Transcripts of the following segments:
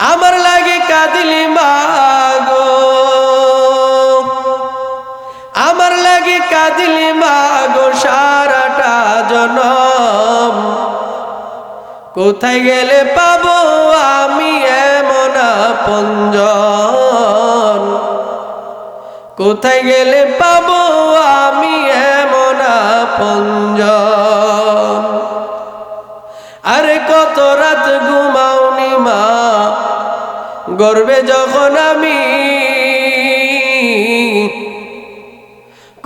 আমার লাগে কাঁদিলি মাগো আমার লাগে কাঁদিলি মাগো সারাটা জনম। কোথায় গেলে পাবো আমি এমন পঞ্জন কোথায় গেলে পাবো আমি এমন পঞ্জন গর্বে যখন আমি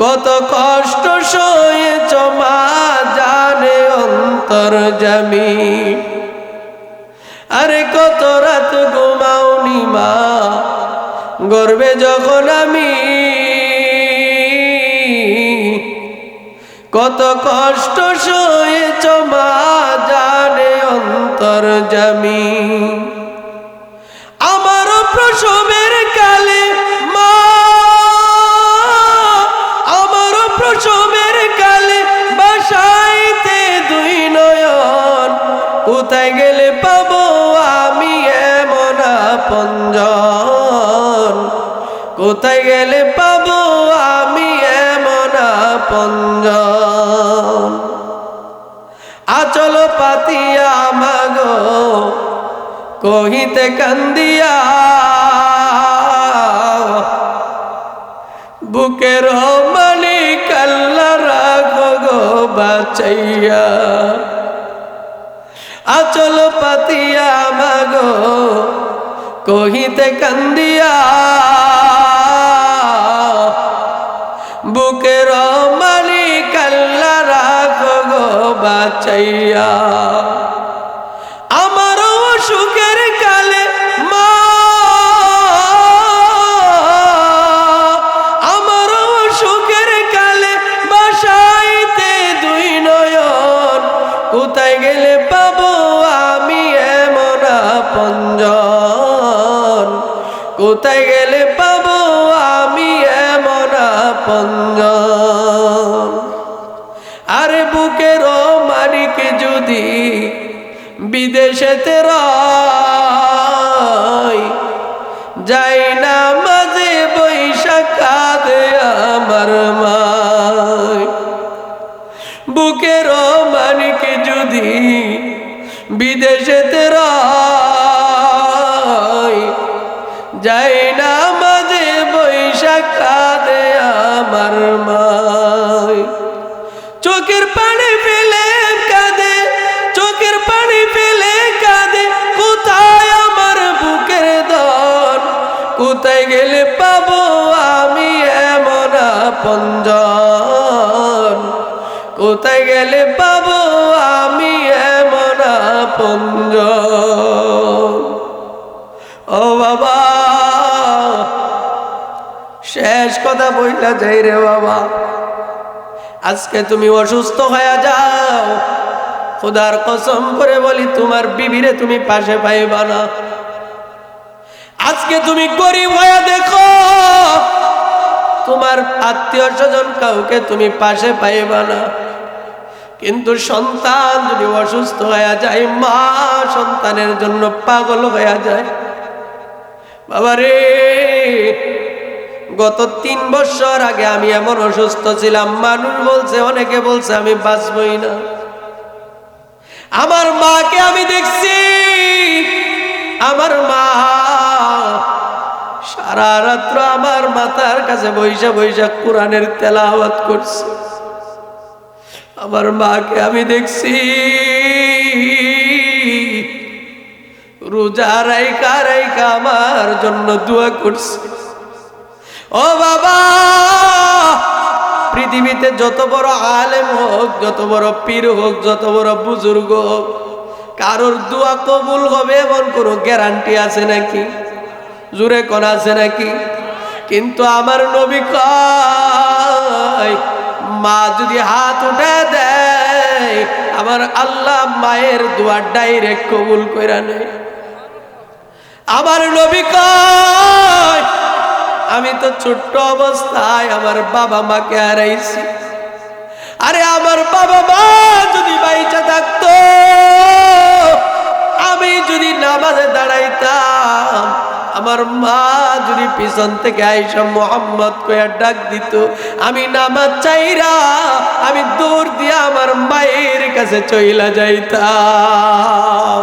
কত কষ্ট সয়েছ মা জানে অন্তর জামি। আরে কত রাত ঘুমাওনি মা, গর্বে যখন আমি কত কষ্ট সয়েছ মা জানে অন্তর জামি। কোথায় গেলে পাবো আমি এমন পঞ্জন আচল পাতিয়া মাগো, কহিতে কান্দিয়া। বুকের মানি কাল্লা রাখো গো বাচাইয়া। আচল পাতিয়া মাগো, কহিতে কান্দিয়া। বুকের মানি কাল্লা রাখো গো বাচাইয়া। আমার সুখের কালে মা, আমার সুখের কালে বাসাইতে দুই নয়ন। কোথায় গেলে পাবো আমি এমন পঞ্জন কোথায় গেলে পাবো আমি পঞ্জন আরে বুকের মালিক যদি বিদেশে তেরাই যাই না মাঝে বৈশাখ কাঁদে আমার বুকের মানিক যদি বিদেশে তেরাই যাই না মাঝে বৈশাখ আমার মাই। চোখের পানি ফেলে কাঁদে, চোখের পানি ফেলে কাঁদে। কোথায় আমার বুকের দন কোথায় গেলে পাবো আমি এমন পঞ্জন কোথায় গেলে পাবো আমি এমন পঞ্জন শেষ কথা বইলা যাই রে বাবা। আজকে তুমি অসুস্থ হয়ে যাও। খোদার কসম করে বলি, তোমার বিবিরে তুমি পাশে পাইবা না। আজকে তুমি গরিব হয়ে দেখো, তোমার আত্মীয় স্বজন কাউকে তুমি পাশে পাইবা না। কিন্তু সন্তান যদি অসুস্থ হয়ে যায়, মা সন্তানের জন্য পাগল হয়ে যায়। বাবা রে গত তিন বছর আগে আমি এমন অসুস্থ ছিলাম, মানুষ বলছে, অনেকে বলছে আমি বাঁচবই না। আমার মাকে আমি দেখছি, আমার মা সারা রাত্র আমার মাতার কাছে বৈশা বৈশা কোরআনের তেলাওয়াত করছে। আমার মাকে আমি দেখছি, রোজা রাইকা রাইকা আমার জন্য দোয়া করছে। ও বাবা, পৃথিবীতে যত বড় আলেম হোক, যত বড় পীর হোক, যত বড় বুজুর্গ হোক, কারোর দোয়া কবুল হবে এমন কোনো গ্যারান্টি আছে নাকি? জুড়ে কোন আছে নাকি? কিন্তু আমার নবী মা যদি হাত উঠে দেয়, আমার আল্লাহ মায়ের দোয়া ডাইরেক্ট কবুল কইরা নেয়। আমার নবী কয় আমি তো ছোট্ট অবস্থায় আমার বাবা মাকে হারাইছি। আরে আমার বাবা মা যদি বাইচা থাকতো, আমি যদি নামাজে দাঁড়াইতাম, আমার মা যদি পিছন থেকে আইসা মোহাম্মদ কয়া ডাক দিত, আমি নামাজ চাইরা, আমি দৌড় দিয়ে আমার মায়ের কাছে চইলা যাইতাম।